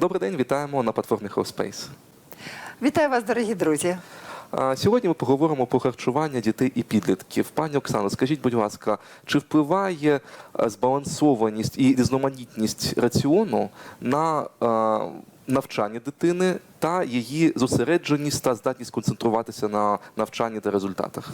Добрий день, вітаємо на платформі HealthSpace. Вітаю вас, дорогі друзі. Сьогодні ми поговоримо про харчування дітей і підлітків. Пані Оксано, скажіть, будь ласка, чи впливає збалансованість і різноманітність раціону на навчання дитини та її зосередженість та здатність концентруватися на навчанні та результатах?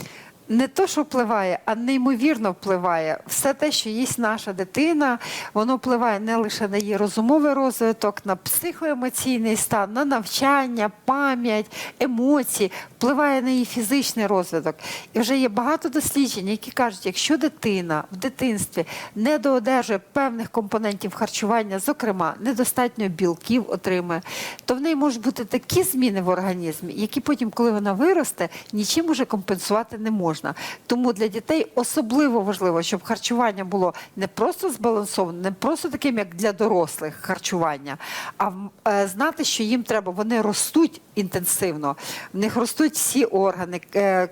Не то, що впливає, а неймовірно впливає. Все те, що їсть наша дитина, воно впливає не лише на її розумовий розвиток, на психоемоційний стан, на навчання, пам'ять, емоції, впливає на її фізичний розвиток. І вже є багато досліджень, які кажуть, якщо дитина в дитинстві не доодержує певних компонентів харчування, зокрема недостатньо білків отримує, то в неї можуть бути такі зміни в організмі, які потім, коли вона виросте, нічим уже компенсувати не можна. Тому для дітей особливо важливо, щоб харчування було не просто збалансоване, не просто таким, як для дорослих харчування, а е, знати, що їм треба, вони ростуть інтенсивно, в них ростуть всі органи. е,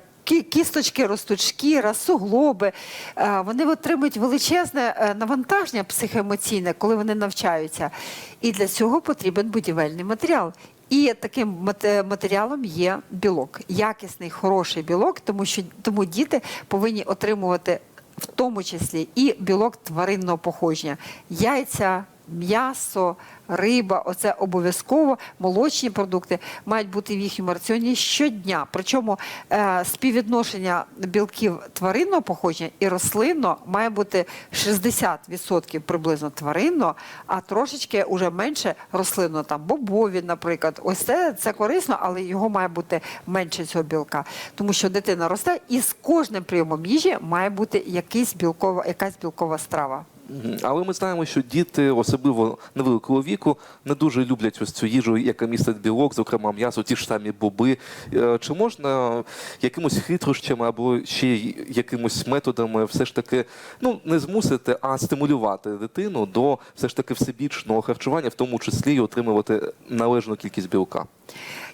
Кісточки ростуть, шкіра, суглоби. Е, Вони отримують величезне навантаження психоемоційне, коли вони навчаються. І для цього потрібен будівельний матеріал. І таким мате- матеріалом є білок, якісний, хороший білок, тому що тому діти повинні отримувати в тому числі і білок тваринного походження, яйця, м'ясо, риба. Оце обов'язково молочні продукти мають бути в їхньому раціоні щодня. Причому е, співвідношення білків тваринного походження і рослинного має бути 60% приблизно тваринного, а трошечки уже менше рослинного, там бобові, наприклад. Ось це, це корисно, але його має бути менше цього білка. Тому що дитина росте, і з кожним прийомом їжі має бути якийсь білкова, якась білкова страва. Але ми знаємо, що діти, особливо невеликого віку, не дуже люблять ось цю їжу, яка містить білок, зокрема м'ясо, ті ж самі боби. Е, Чи можна якимось хитрощами або ще якимось методами все ж таки ну не змусити, а стимулювати дитину до все ж таки всебічного харчування, в тому числі й отримувати належну кількість білка?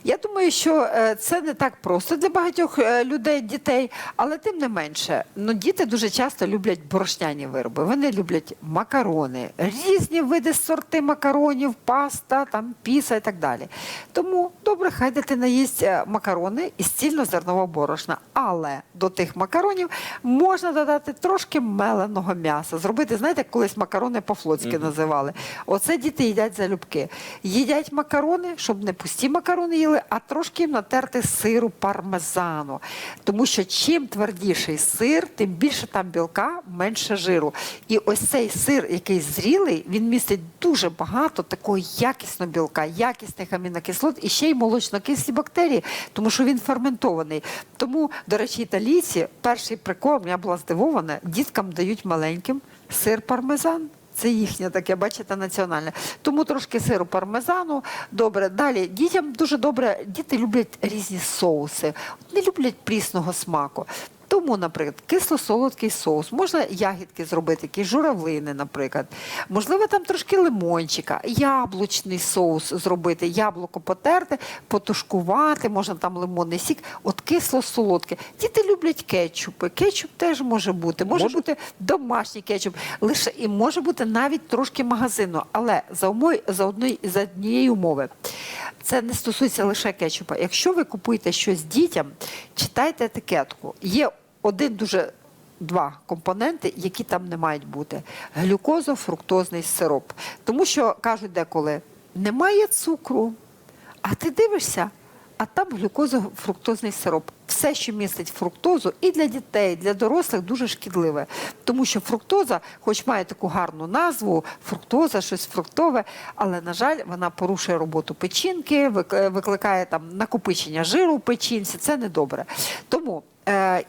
Я думаю, що е, це не так просто для багатьох е, людей, дітей, але тим не менше, ну діти дуже часто люблять борошняні вироби. Вони люблять макарони, різні види сорти макаронів, паста, там піса і так далі. Тому добре, хай дитина їсть е, макарони із цільнозернового борошна. Але до тих макаронів можна додати трошки меленого м'яса. Зробити, знаєте, колись макарони по-флотськи називали. Оце діти їдять залюбки. Їдять макарони, щоб не пусті макарони їли, а трошки натерти сиру пармезану. Тому що чим твердіший сир, тим більше там білка, менше жиру. І ось цей сир, який зрілий, він містить дуже багато такого якісного білка, якісних амінокислот і ще й молочнокислі бактерії, тому що він ферментований. Тому, до речі, італійці, перший прикорм, я була здивована, діткам дають маленьким сир пармезан. Це їхнє таке, бачите, національне. Тому трошки сиру пармезану. Добре. Далі дітям дуже добре. Діти люблять різні соуси, не люблять прісного смаку. Тому, наприклад, кисло-солодкий соус, можна ягідки зробити, якісь журавлини, наприклад. Можливо, там трошки лимончика, яблучний соус зробити, яблуко потерти, потушкувати, можна там лимонний сік. От кисло-солодке. Діти люблять кетчупи. Кетчуп теж може бути. Може, Може? бути домашній кетчуп. Лише і може бути навіть трошки магазину, але за умой, за одної за однієї умови. Це не стосується лише кетчупа. Якщо ви купуєте щось дітям, читайте етикетку. Є один дуже два компоненти, які там не мають бути: глюкозо-фруктозний сироп. Тому що кажуть деколи, немає цукру, а ти дивишся, а там глюкозо-фруктозний сироп. Все, що містить фруктозу, і для дітей, і для дорослих дуже шкідливе. Тому що фруктоза, хоч має таку гарну назву, фруктоза, щось фруктове, але, на жаль, вона порушує роботу печінки, викликає там накопичення жиру в печінці. Це недобре. Тому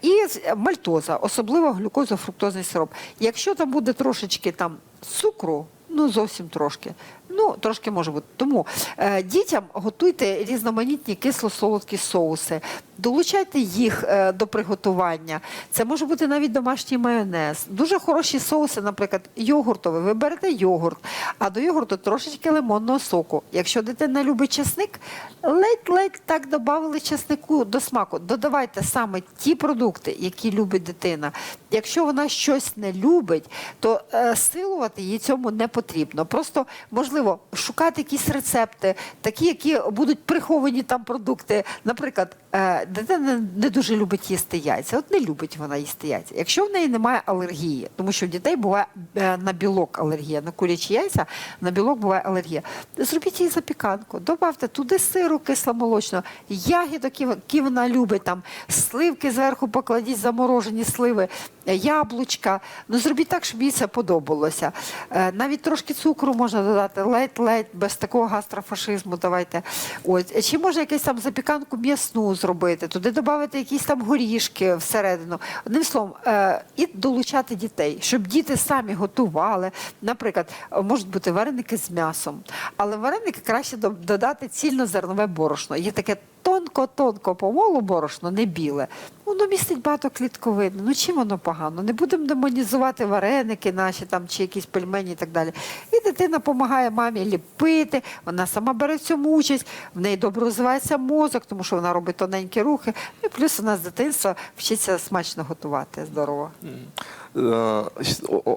і мальтоза, особливо глюкозо-фруктозний сироп. Якщо там буде трошечки там цукру, ну зовсім трошки, ну трошки може бути. Тому е, дітям готуйте різноманітні кисло-солодкі соуси, долучайте їх е, до приготування. Це може бути навіть домашній майонез. Дуже хороші соуси, наприклад, йогуртовий. Ви берете йогурт, а до йогурту трошечки лимонного соку. Якщо дитина любить чесник, ледь-ледь так додавали чеснику до смаку. Додавайте саме ті продукти, які любить дитина. Якщо вона щось не любить, то е, силувати їй цьому не потрібно. Просто можливо. шукати якісь рецепти, такі, які будуть приховані там продукти. Наприклад, е, дитина не дуже любить їсти яйця. От не любить вона їсти яйця. Якщо в неї немає алергії, тому що в дітей буває е, на білок алергія, на курячі яйця на білок буває алергія. Зробіть їй запіканку, добавте туди сиру кисломолочного, ягідок, які- вона любить, там сливки зверху покладіть, заморожені сливи, е, яблучка. Ну зробіть так, щоб їй це подобалося. Е, Навіть трошки цукру можна додати, ледь-ледь, без такого гастрофашизму давайте. Ось. Чи можна якусь там запіканку м'ясну зробити, туди додати якісь там горішки всередину. Одним словом, е, і долучати дітей, щоб діти самі готували. Наприклад, можуть бути вареники з м'ясом, але вареники краще додати додати цільнозернове борошно. Є таке тонко-тонко помолу борошно, не біле. Воно містить багато клітковин. Ну чим воно погано? Не будемо демонізувати вареники наші там чи якісь пельмені і так далі. І дитина допомагає мамі ліпити, вона сама бере в цьому участь, в неї добре розвивається мозок, тому що вона робить тоненькі рухи. Ну, І плюс вона з дитинства вчиться смачно готувати здорово. Е,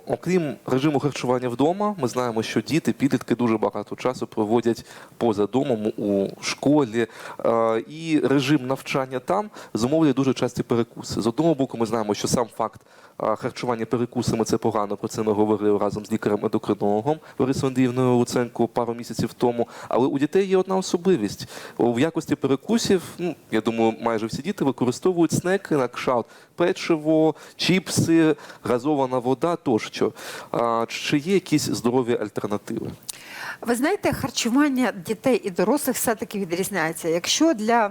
Окрім режиму харчування вдома, ми знаємо, що діти, підлітки дуже багато часу проводять поза домом у школі, Е, і режим навчання там зумовлює дуже часті перекуси. З одного боку, ми знаємо, що сам факт е, харчування перекусами це погано. Про це ми говорили разом з лікарем-ендокринологом Борисом Андріївною Луценко пару місяців тому. Але у дітей є одна особливість. В якості перекусів, ну я думаю, майже всі діти використовують снеки на кшалт, печиво, чіпси, газована вода тощо. Чи є якісь здорові альтернативи? Ви знаєте, харчування дітей і дорослих все-таки відрізняється. Якщо для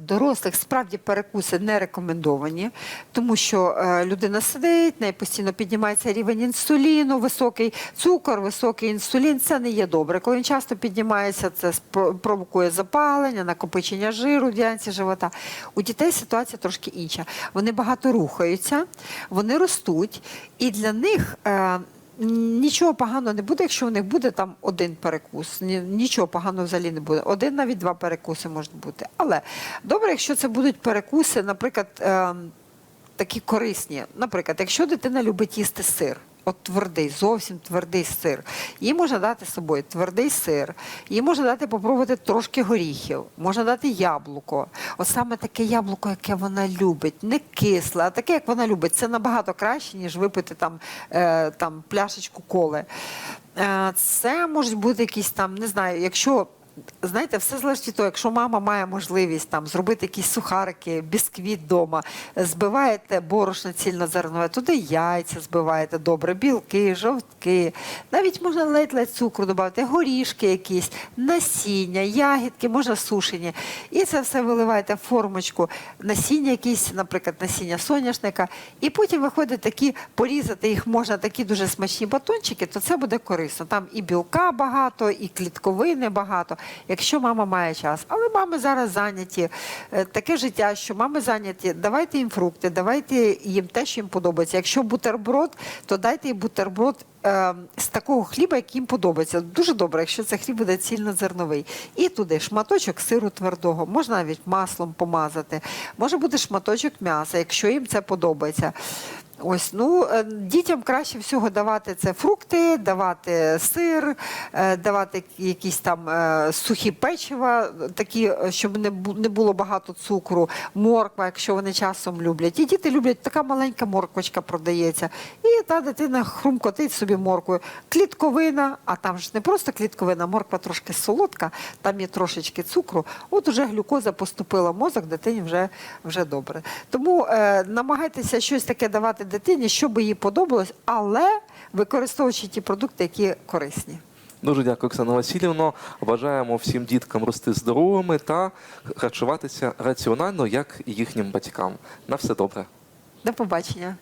Дорослих справді перекуси не рекомендовані, тому що е, людина сидить, неї постійно піднімається рівень інсуліну, високий цукор, високий інсулін. Це не є добре. Коли він часто піднімається, це провокує запалення, накопичення жиру в ділянці живота. У дітей ситуація трошки інша. Вони багато рухаються, вони ростуть, і для них. Нічого поганого не буде, якщо у них буде там один перекус. Нічого поганого взагалі не буде. Один навіть два перекуси можуть бути. Але добре, якщо це будуть перекуси, наприклад, ем, такі корисні. Наприклад, якщо дитина любить їсти сир. От твердий, зовсім твердий сир. Їй можна дати з собою твердий сир, їй можна дати попробувати трошки горіхів, можна дати яблуко. От саме таке яблуко, яке вона любить, не кисле, а таке, як вона любить. Це набагато краще, ніж випити там, е, там пляшечку коли. Е, це можуть бути якісь там, не знаю, якщо. Знаєте, все залежить від того, якщо мама має можливість там зробити якісь сухарики, бісквіт вдома, збиваєте борошно цільнозернове, туди яйця збиваєте добре, білки, жовтки, навіть можна ледь-ледь цукру додати, горішки якісь, насіння, ягідки, можна сушені. І це все виливаєте в формочку, насіння якісь, наприклад, насіння соняшника, і потім виходить такі, порізати їх можна такі дуже смачні батончики, то це буде корисно. Там і білка багато, і клітковини багато, якщо мама має час. Але мами зараз зайняті. Е, Таке життя, що мами зайняті, давайте їм фрукти, давайте їм те, що їм подобається. Якщо бутерброд, то дайте їм бутерброд е, з такого хліба, який їм подобається. Дуже добре, якщо це хліб буде цільнозерновий. І туди шматочок сиру твердого, можна навіть маслом помазати. Може бути шматочок м'яса, якщо їм це подобається. Ось ну е, дітям краще всього давати це фрукти, давати сир, е, давати якісь там е, сухі печива, такі, щоб не не було багато цукру, морква, якщо вони часом люблять. І діти люблять така маленька морквочка продається. І та дитина хрумкотить собі морквою. Клітковина, а там ж не просто клітковина, морква трошки солодка, там є трошечки цукру. От уже глюкоза поступила в мозок, дитині вже, вже добре. Тому е, намагайтеся щось таке давати дитині, щоб їй подобалось, але використовуючи ті продукти, які корисні. Дуже дякую, Оксана Васильівно. Бажаємо всім діткам рости здоровими та харчуватися раціонально, як і їхнім батькам. На все добре. До побачення.